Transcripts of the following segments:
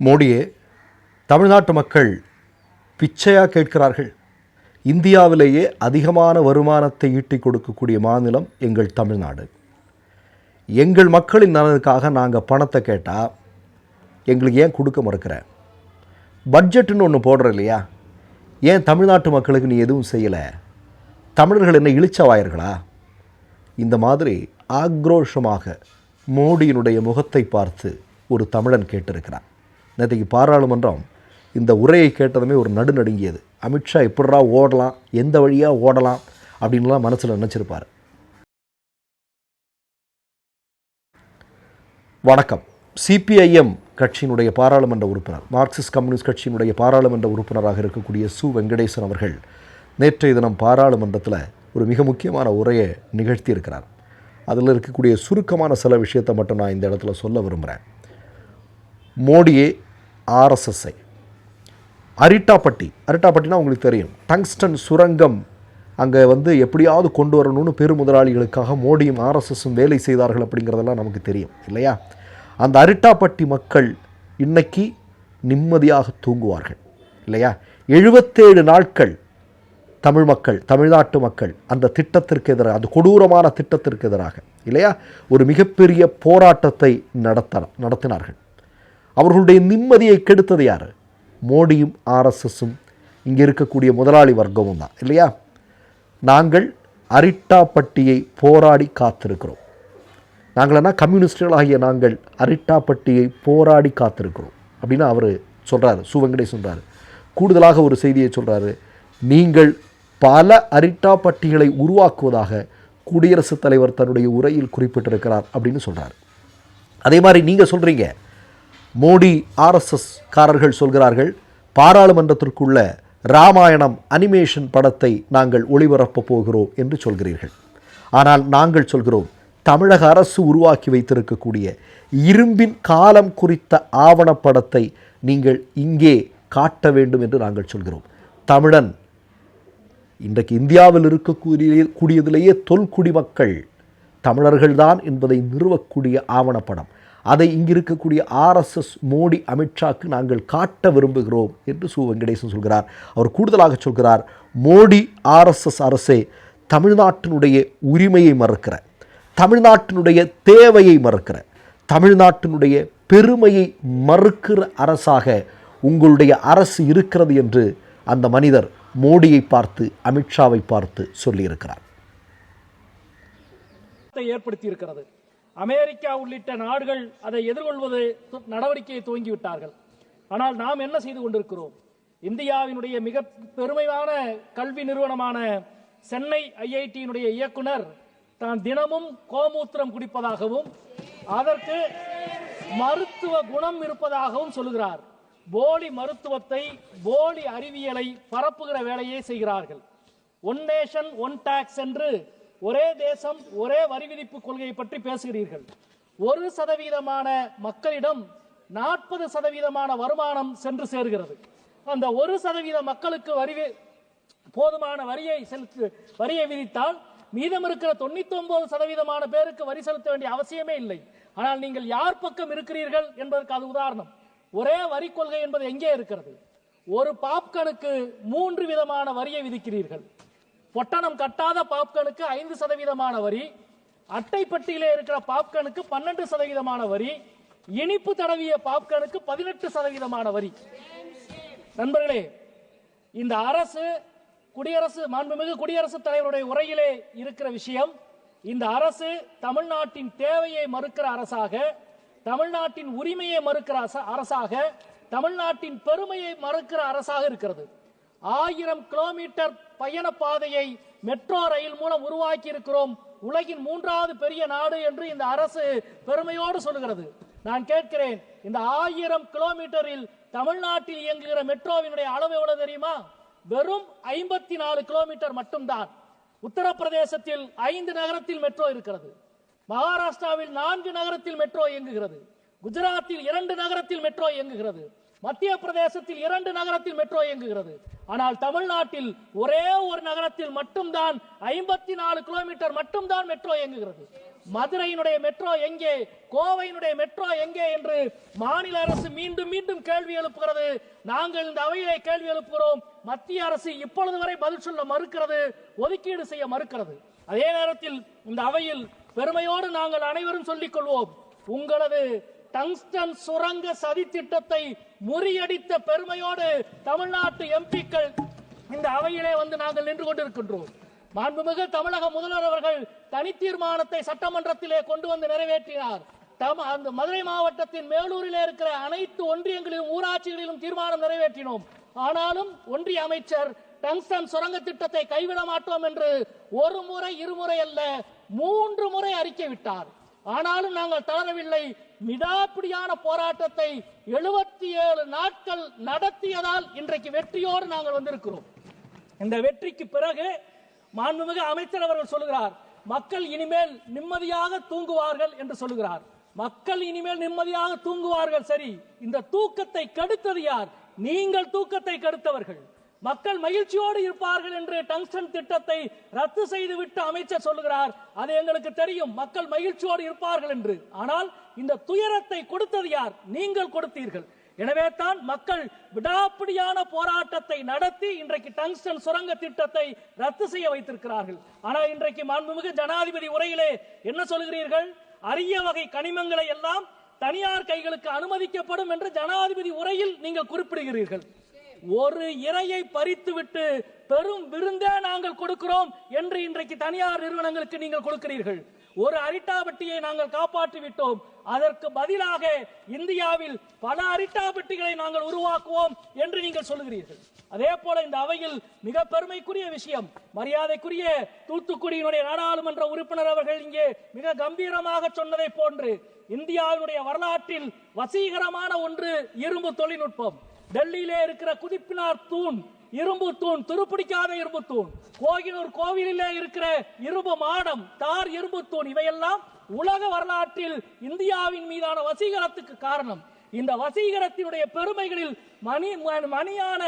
மோடியே தமிழ்நாட்டு மக்கள் பிச்சையாக கேட்கிறார்கள். இந்தியாவிலேயே அதிகமான வருமானத்தை ஈட்டிக் கொடுக்கக்கூடிய மாநிலம் எங்கள் தமிழ்நாடு. எங்கள் மக்களின் நலனுக்காக நாங்கள் பணத்தை கேட்டால் எங்களுக்கு ஏன் கொடுக்க மறுக்கிற? பட்ஜெட்டுன்னு ஒன்று போடுற இல்லையா? ஏன் தமிழ்நாட்டு மக்களுக்கு நீ எதுவும் செய்யலை? தமிழர்கள் என்ன இழிச்சவாயர்களா? இந்த மாதிரி ஆக்ரோஷமாக மோடியினுடைய முகத்தை பார்த்து ஒரு தமிழன் கேட்டிருக்கிறான். நேற்றுக்கு பாராளுமன்றம் இந்த உரையை கேட்டதுமே ஒரு நடுநடுங்கியது. அமித்ஷா எப்படா ஓடலாம்? எந்த வழியாக ஓடலாம்? அப்படின்லாம் மனசில் நினச்சிருப்பார். வணக்கம். சிபிஐஎம் கட்சியினுடைய பாராளுமன்ற உறுப்பினர் மார்க்சிஸ்ட் கம்யூனிஸ்ட் கட்சியினுடைய பாராளுமன்ற உறுப்பினராக இருக்கக்கூடிய சு. வெங்கடேசன் அவர்கள் நேற்றைய தினம் பாராளுமன்றத்தில் ஒரு மிக முக்கியமான உரையை நிகழ்த்தியிருக்கிறார். அதில் இருக்கக்கூடிய சுருக்கமான சில விஷயத்தை மட்டும் நான் இந்த இடத்துல சொல்ல விரும்புகிறேன் மோடியே ஆர்எஸ்எஸ்ஐ. அரிட்டாப்பட்டி அரிட்டாப்பட்டினா உங்களுக்கு தெரியும். டங்ஸ்டன் சுரங்கம் அங்கே வந்து எப்படியாவது கொண்டு வரணும்னு பெருமுதலாளிகளுக்காக மோடியும் ஆர்எஸ்எஸும் வேலை செய்தார்கள் அப்படிங்கிறதெல்லாம் நமக்கு தெரியும் இல்லையா? அந்த அரிட்டாப்பட்டி மக்கள் இன்னைக்கு நிம்மதியாக தூங்குவார்கள் இல்லையா? எழுபத்தேழு நாட்கள் தமிழ் மக்கள் தமிழ்நாட்டு மக்கள் அந்த திட்டத்திற்கு எதிராக அந்த கொடூரமான திட்டத்திற்கு எதிராக இல்லையா? ஒரு மிகப்பெரிய போராட்டத்தை நடத்த நடத்தினார்கள். அவர்களுடைய நிம்மதியை கெடுத்தது யார்? மோடியும் ஆர்எஸ்எஸும் இங்கே இருக்கக்கூடிய முதலாளி வர்க்கமும் தான் இல்லையா? நாங்கள் அரிட்டாப்பட்டியை போராடி காத்திருக்கிறோம். நாங்கள் என்ன கம்யூனிஸ்டுகளாகிய நாங்கள் அரிட்டாப்பட்டியை போராடி காத்திருக்கிறோம் அப்படின்னு அவர் சொல்கிறாரு சுவங்கடே சொல்கிறார் கூடுதலாக ஒரு செய்தியை சொல்கிறாரு நீங்கள் பல அரிட்டாப்பட்டிகளை உருவாக்குவதாக குடியரசுத் தலைவர் தன்னுடைய உரையில் குறிப்பிட்டிருக்கிறார் அப்படின்னு சொல்கிறார் அதே மாதிரி நீங்கள் சொல்கிறீங்க மோடி ஆர்எஸ்எஸ் காரர்கள் சொல்கிறார்கள் பாராளுமன்றத்திற்குள்ள ராமாயணம் அனிமேஷன் படத்தை நாங்கள் ஒளிபரப்பப் போகிறோம் என்று சொல்கிறீர்கள். ஆனால் நாங்கள் சொல்கிறோம் தமிழக அரசு உருவாக்கி வைத்திருக்கக்கூடிய இரும்பின் காலம் குறித்த ஆவணப்படத்தை நீங்கள் இங்கே காட்ட வேண்டும் என்று நாங்கள் சொல்கிறோம். தமிழன் இன்றைக்கு இந்தியாவில் இருக்கக்கூடிய கூடியதிலேயே தொல்குடி மக்கள் தமிழர்கள்தான் என்பதை நிறுவக்கூடிய ஆவணப்படம். அதை இங்கு இருக்கக்கூடிய ஆர்எஸ்எஸ் மோடி அமித்ஷாக்கு நாங்கள் காட்ட விரும்புகிறோம் என்று சு. வெங்கடேசன் சொல்கிறார். அவர் கூடுதலாக சொல்கிறார் மோடி ஆர்எஸ்எஸ் அரசே தமிழ்நாட்டினுடைய உரிமையை மறுக்கிற தமிழ்நாட்டினுடைய தேவையை மறுக்கிற தமிழ்நாட்டினுடைய பெருமையை மறுக்கிற அரசாக உங்களுடைய அரசு இருக்கிறது என்று அந்த மனிதர் மோடியை பார்த்து அமித்ஷாவை பார்த்து சொல்லியிருக்கிறார். ஏற்படுத்தி இருக்கிறது அமெரிக்கா உள்ளிட்ட நாடுகள் அதை எதிர்கொள்வது நடவடிக்கையை துவங்கிவிட்டார்கள். ஆனால் நாம் என்ன செய்து கொண்டிருக்கிறோம்? இந்தியாவினுடைய மிக பெருமையான கல்வி நிறுவனமான சென்னை ஐஐடியினுடைய இயக்குனர் தான் தினமும் கோமூத்திரம் குடிப்பதாகவும் அதற்கு மருத்துவ குணம் இருப்பதாகவும் சொல்லுகிறார். போலி மருத்துவத்தை போலி அறிவியலை பரப்புகிற வேலையை செய்கிறார்கள். ஒன் நேஷன் ஒன் டாக்ஸ் என்று ஒரே தேசம் ஒரே வரி விதிப்பு கொள்கையை பற்றி பேசுகிறீர்கள். ஒரு சதவீதமான மக்களிடம் நாற்பது சதவீதமான வருமானம் சென்று சேர்கிறது. அந்த ஒரு சதவீத மக்களுக்கு வரி போதுமான வரியை செலுத்து வரியை விதித்தால் மீதம் இருக்கிற தொண்ணூத்தி ஒன்பது சதவீதமான பேருக்கு வரி செலுத்த வேண்டிய அவசியமே இல்லை. ஆனால் நீங்கள் யார் பக்கம் இருக்கிறீர்கள் என்பதற்கு அது உதாரணம். ஒரே வரி கொள்கை என்பது எங்கே இருக்கிறது? ஒரு பாப்கனுக்கு மூன்று விதமான வரியை விதிக்கிறீர்கள். பொட்டணம் கட்டாத பாப்கனுக்கு ஐந்து சதவீதமான வரி அட்டைப்பட்டியிலே இருக்கிற பாப்கனுக்கு பன்னெண்டு சதவீதமான வரி இனிப்பு தடவிய பாப்கனுக்கு பதினெட்டு சதவீதமான வரி. நண்பர்களே இந்த அரசு குடியரசு மாண்புமிகு குடியரசுத் தலைவருடைய உரையிலே இருக்கிற விஷயம் இந்த அரசு தமிழ்நாட்டின் தேவையை மறுக்கிற அரசாக தமிழ்நாட்டின் உரிமையை மறுக்கிற அரச- அரசாக தமிழ்நாட்டின் பெருமையை மறுக்கிற அரசாக இருக்கிறது. ஆயிரம் கிலோமீட்டர் பயண பாதையை மெட்ரோ ரயில் மூலம் உருவாக்கி இருக்கிறோம் உலகின் மூன்றாவது பெரிய நாடு என்று இந்த அரசு பெருமையோடு சொல்லுகிறது. நான் கேட்கிறேன் இந்த ஆயிரம் கிலோமீட்டரில் தமிழ்நாட்டில் இயங்குகிற மெட்ரோவினுடைய அளவு எவ்வளவு தெரியுமா? வெறும் ஐம்பத்தி நாலு கிலோமீட்டர் மட்டும்தான். உத்தரப்பிரதேசத்தில் ஐந்து நகரத்தில் மெட்ரோ இருக்கிறது. மகாராஷ்டிராவில் நான்கு நகரத்தில் மெட்ரோ இயங்குகிறது. குஜராத்தில் இரண்டு நகரத்தில் மெட்ரோ இயங்குகிறது. மத்திய பிரதேசத்தில் இரண்டு நகரத்தில் மெட்ரோ இயங்குகிறது. ஆனால் தமிழ்நாட்டில் ஒரே ஒரு நகரத்தில் மட்டும்தான் ஐம்பத்தி நாலு கிலோமீட்டர் மட்டும்தான் மெட்ரோ இயங்குகிறது. மதுரையினுடைய மெட்ரோ எங்கே? கோவையினுடைய மெட்ரோ எங்கே என்று மாநில அரசு மீண்டும் மீண்டும் கேள்வி எழுப்புகிறது. நாங்கள் இந்த அவையிலே கேள்வி எழுப்புகிறோம். மத்திய அரசு இப்பொழுது வரை பதில் சொல்ல மறுக்கிறது ஒதுக்கீடு செய்ய மறுக்கிறது. அதே நேரத்தில் இந்த அவையில் பெருமையோடு நாங்கள் அனைவரும் சொல்லிக் கொள்வோம். உங்களது டங்ஸ்டன் சுரங்க சதி திட்டத்தை முறியடித்த பெருமையோடு தமிழ்நாட்டு எம்பிக்கள் இந்த அவையிலே வந்து நாங்கள் நின்று கொண்டிருக்கின்றோம். மாண்புமிகு தமிழக முதல்வர் அவர்கள் தனி தீர்மானத்தை சட்டமன்றத்திலே கொண்டு வந்து நிறைவேற்றினார். அந்த மதுரை மாவட்டத்தின் மேலூரிலே இருக்கிற அனைத்து ஒன்றியங்களிலும் ஊராட்சிகளிலும் தீர்மானம் நிறைவேற்றினோம். ஆனாலும் ஒன்றிய அமைச்சர் டங்ஸ்டன் சுரங்க திட்டத்தை கைவிட மாட்டோம் என்று ஒரு முறை இருமுறை அல்ல மூன்று முறை அறிக்கை விட்டார். ஆனாலும் நாங்கள் தளரவில்லை. விடாப்பிடியான போராட்டத்தை எழுபத்தி ஏழு நாட்கள் நடத்தியதால் இன்றைக்கு வெற்றியோடு நாங்கள் வந்திருக்கிறோம். இந்த வெற்றிக்கு பிறகு மாண்புமிகு அமைச்சர் அவர்கள் சொல்லுகிறார் மக்கள் இனிமேல் நிம்மதியாக தூங்குவார்கள் என்று சொல்லுகிறார். மக்கள் இனிமேல் நிம்மதியாக தூங்குவார்கள் சரி. இந்த தூக்கத்தை கெடுத்தது யார்? நீங்கள் தூக்கத்தை கெடுத்தவர்கள். மக்கள் மகிழ்ச்சியோடு இருப்பார்கள் என்று டங்ஸ்டன் திட்டத்தை ரத்து செய்துவிட்டு அமைச்சர் சொல்லுகிறார். அது எங்களுக்கு தெரியும். மக்கள் மகிழ்ச்சியோடு இருப்பார்கள் என்று. ஆனால் இந்த துயரத்தை கொடுத்தது யார்? நீங்கள் கொடுத்தீர்கள். எனவே தான் மக்கள் விடாப்பிடியான போராட்டத்தை நடத்தி இன்றைக்கு டங்ஸ்டன் சுரங்க திட்டத்தை ரத்து செய்ய வைத்திருக்கிறார்கள். ஆனால் இன்றைக்கு மாண்புமிகு ஜனாதிபதி உரையிலே என்ன சொல்கிறீர்கள் அரிய வகை கனிமங்களை எல்லாம் தனியார் கைகளுக்கு அனுமதிக்கப்படும் என்று ஜனாதிபதி உரையில் நீங்கள் குறிப்பிடுகிறீர்கள். ஒரு இரையை பறித்துவிட்டு பெரும் விருந்தே நாங்கள் கொடுக்கிறோம் என்று இன்றைக்கு தனியார் நிறுவனங்களுக்கு நீங்கள் கொடுக்கிறீர்கள். ஒரு அரிட்டாபட்டியை நாங்கள் காப்பாற்றி விட்டோம் அதற்கு பதிலாக இந்தியாவில் பல அரிட்டாபட்டிகளை நாங்கள் உருவாக்குவோம் என்று நீங்கள் சொல்லுகிறீர்கள். அதே போல இந்த அவையில் மிக பெருமைக்குரிய விஷயம் மரியாதைக்குரிய தூத்துக்குடியினுடைய நாடாளுமன்ற உறுப்பினர் அவர்கள் இங்கே மிக கம்பீரமாக சொன்னதை போன்று இந்தியாவினுடைய வரலாற்றில் வசீகரமான ஒன்று இரும்பு தொழில்நுட்பம். டெல்லியிலே இருக்கிற குதிப்பினார் தூண் இரும்பு தூண் துருப்பிடிக்காத இரும்பு தூண். கோகினூர் கோவிலிலே இருக்கிற இரும்பு மாடம் தார் இரும்பு தூண் இவையெல்லாம் உலக வரலாற்றில் இந்தியாவின் மீதான வசீகரத்துக்கு காரணம். இந்த வசீகரத்தினுடைய பெருமைகளில் மணி மணியான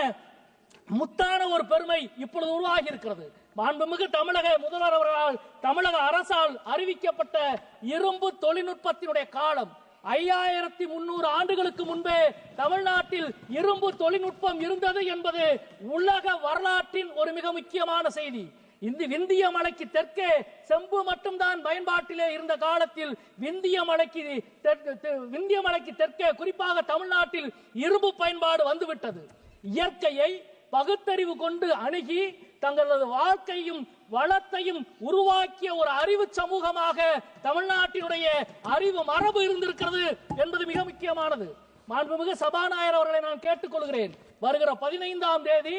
முத்தான ஒரு பெருமை இப்பொழுது உருவாகி இருக்கிறது மாண்புமிகு தமிழக முதல்வர் அவர்களால் தமிழக அரசால் அறிவிக்கப்பட்ட இரும்பு தொழில்நுட்பத்தினுடைய காலம். ஐயாயிரத்தி முன்னூறு ஆண்டுகளுக்கு முன்பே தமிழ்நாட்டில் இரும்பு தொழில்நுட்பம் இருந்தது என்பது உலக வரலாற்றின் ஒரு மிக முக்கியமான செய்தி. இந்த விந்திய மலைக்கு தெற்கே செம்பு மட்டும்தான் பயன்பாட்டிலே இருந்த காலத்தில் விந்திய மலைக்கு தெ- விந்திய மலைக்கு தெற்கே குறிப்பாக தமிழ்நாட்டில் இரும்பு பயன்பாடு வந்துவிட்டது. இயற்கையை பகுத்தறிவு கொண்டு அணுகி தங்களது வாழ்க்கையும் வளத்தையும் உருவாக்கிய ஒரு அறிவு சமூகமாக தமிழ்நாட்டினுடைய அறிவு மரபு இருந்திருக்கிறது என்பது மிக முக்கியமானது. மாண்புமிகு சபாநாயகர் அவர்களை நான் கேட்டுக்கொள்கிறேன். வருகிற பதினைந்தாம் தேதி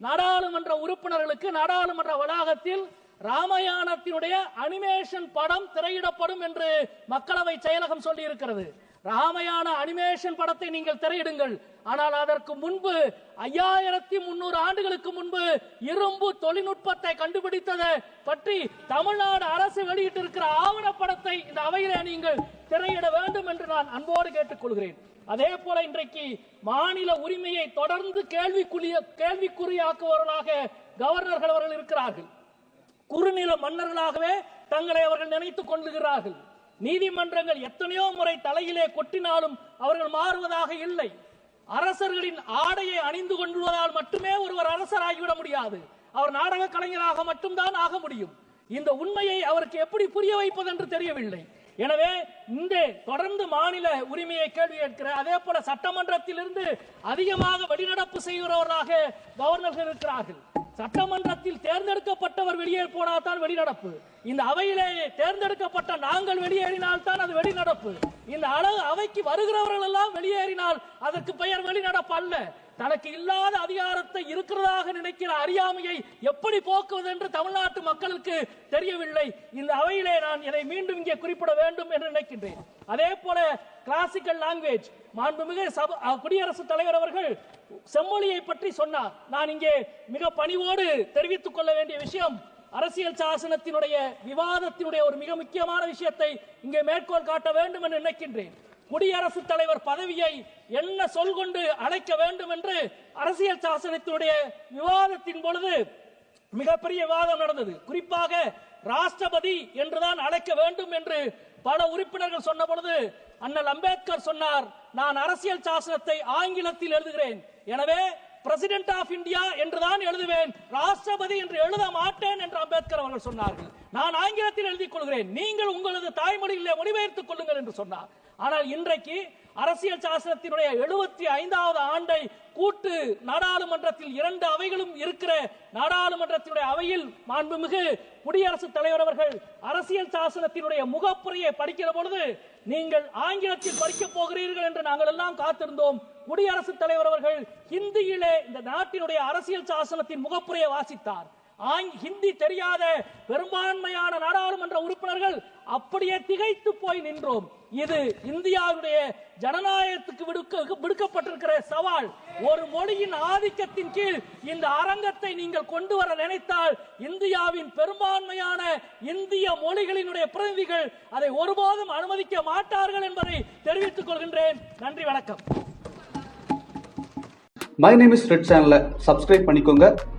நாடாளுமன்ற உறுப்பினர்களுக்கு நாடாளுமன்ற வளாகத்தில் ராமாயணத்தினுடைய அனிமேஷன் படம் திரையிடப்படும் என்று மக்களவை செயலகம் சொல்லி இருக்கிறது ராமாயண அனிமேஷன் படத்தை நீங்கள் திரையிடுங்கள். ஆனால் அதற்கு முன்பு ஐயாயிரத்தி முன்னூறு ஆண்டுகளுக்கு முன்பு இரும்பு தொழில்நுட்பத்தை கண்டுபிடித்ததை பற்றி தமிழ்நாடு அரசு வெளியிட்டிருக்கிற ஆவணப்படத்தை இந்த அவையிலே நீங்கள் திரையிட வேண்டும் என்று நான் அன்போடு கேட்டுக்கொள்கிறேன். அதே போல இன்றைக்கு மாநில உரிமையை தொடர்ந்து கேள்விக்குரிய கேள்விக்குறியாக்குபவர்களாக கவர்னர்கள் அவர்கள் இருக்கிறார்கள். குறுநில மன்னர்களாகவே தங்களை அவர்கள் நினைத்துக் கொள்ளுகிறார்கள். நீதிமன்றங்கள் எத்தனையோ முறை தலையிலே கொட்டினாலும் அவர்கள் மாறுவதாக இல்லை. அரசர்களின் ஆடையை அணிந்து கொள்வதால் மட்டுமே ஒருவர் அரசராகிவிட முடியாது. அவர் நாடக கலைஞராக மட்டும்தான் ஆக முடியும். இந்த உண்மையை அவருக்கு எப்படி புரிய வைப்பது என்று தெரியவில்லை. எனவே இந்த தொடர்ந்து மாநில உரிமையை கேள்வி கேட்கிற அதே போல சட்டமன்றத்திலிருந்து அதிகமாக வெளிநடப்பு செய்கிறவர்களாக கவர்னர்கள் இருக்கிறார்கள். சட்டமன்றத்தில் தேர்ந்தெடுக்கப்பட்டவர் வெளியே போனால் தான் வெளிநடப்பு. இந்த அவையிலே தேர்ந்தெடுக்கப்பட்ட நாங்கள் வெளியேறினால் தான் அது வெளிநடப்பு. இந்த அளவு அவைக்கு வருகிறவர்கள் எல்லாம் வெளியேறினால் அதற்கு பெயர் வெளிநடப்பு அல்ல. தனக்கு இல்லாத அதிகாரத்தை இருக்கிறதாக நினைக்கிற அறியாமையை எப்படி போக்குவது என்று தமிழ்நாட்டு மக்களுக்கு தெரியவில்லை. இந்த அவையிலே நான் இதை மீண்டும் இங்கே குறிப்பிட வேண்டும் என்று நினைக்கின்றேன். அதே போல கிளாசிக்கல் லாங்குவேஜ் மாண்புமிகு சப குடியரசுத் தலைவர் அவர்கள் செம்மொழியை பற்றி சொன்னார். நான் இங்கே மிக பணிவோடு தெரிவித்துக் கொள்ள வேண்டிய விஷயம் அரசியல் சாசனத்தினுடைய விவாதத்தினுடைய ஒரு மிக முக்கியமான விஷயத்தை இங்கே மேற்கோள் காட்ட வேண்டும் என்று நினைக்கின்றேன். குடியரசுத் தலைவர் பதவியை என்ன சொல் கொண்டு அழைக்க வேண்டும் என்று அரசியல் சாசனத்தினுடைய விவாதத்தின் பொழுது மிகப்பெரிய விவாதம் நடந்தது. குறிப்பாக ராஷ்டிரபதி என்றுதான் அழைக்க வேண்டும் என்று பல உறுப்பினர்கள் சொன்ன பொழுது அண்ணல் அம்பேத்கர் சொன்னார் நான் அரசியல் சாசனத்தை ஆங்கிலத்தில் எழுதுகிறேன். எனவே பிரசிடென்ட் ஆஃப் இந்தியா என்றுதான் எழுதுவேன். ராஷ்டிரபதி என்று எழுத மாட்டேன் என்று அம்பேத்கர் அவர்கள் சொன்னார்கள். நான் ஆங்கிலத்தில் எழுதிக் கொள்கிறேன். நீங்கள் உங்களது தாய்மொழியிலே மொழிபெயர்த்துக் கொள்ளுங்கள் என்று சொன்னார். ஆனால் இன்றைக்கு அரசியல் சாசனத்தினுடைய எழுபத்தி ஐந்தாவது ஆண்டை கூட்டு நாடாளுமன்றத்தில் இரண்டு அவைகளும் இருக்கிற நாடாளுமன்றத்தினுடைய அவையில் மாண்புமிகு குடியரசுத் தலைவர் அவர்கள் அரசியல் சாசனத்தினுடைய முகப்புரையை படிக்கிற பொழுது நீங்கள் ஆங்கிலத்தில் படிக்கப் போகிறீர்கள் என்று நாங்கள் எல்லாம் காத்திருந்தோம். குடியரசுத் தலைவர் அவர்கள் ஹிந்தியிலே இந்த நாட்டினுடைய அரசியல் சாசனத்தின் முகப்புரையை வாசித்தார். ஹிந்தி தெரியாத பெரும்பான்மையான நாடாளுமன்ற உறுப்பினர்கள் அப்படியே திகைத்து போய் நின்றோம். இது இந்தியாவுடைய ஜனநாயகத்துக்கு விடுக்க விடுக்கப்பட்டிருக்கிற சவால். ஒரு மொழியின் ஆதிக்கத்தின் கீழ் இந்த அரங்கத்தை நீங்கள் கொண்டு வர நினைத்தால் இந்தியாவின் பெரும்பான்மையான இந்திய மொழிகளினுடைய பிரதிநிதிகள் அதை ஒருபோதும் அனுமதிக்க மாட்டார்கள் என்பதை தெரிவித்துக் கொள்கின்றேன். நன்றி வணக்கம். மை நேம் இஸ் ரெட் சேனலை சப்ஸ்கிரைப் பண்ணிக்கோங்க.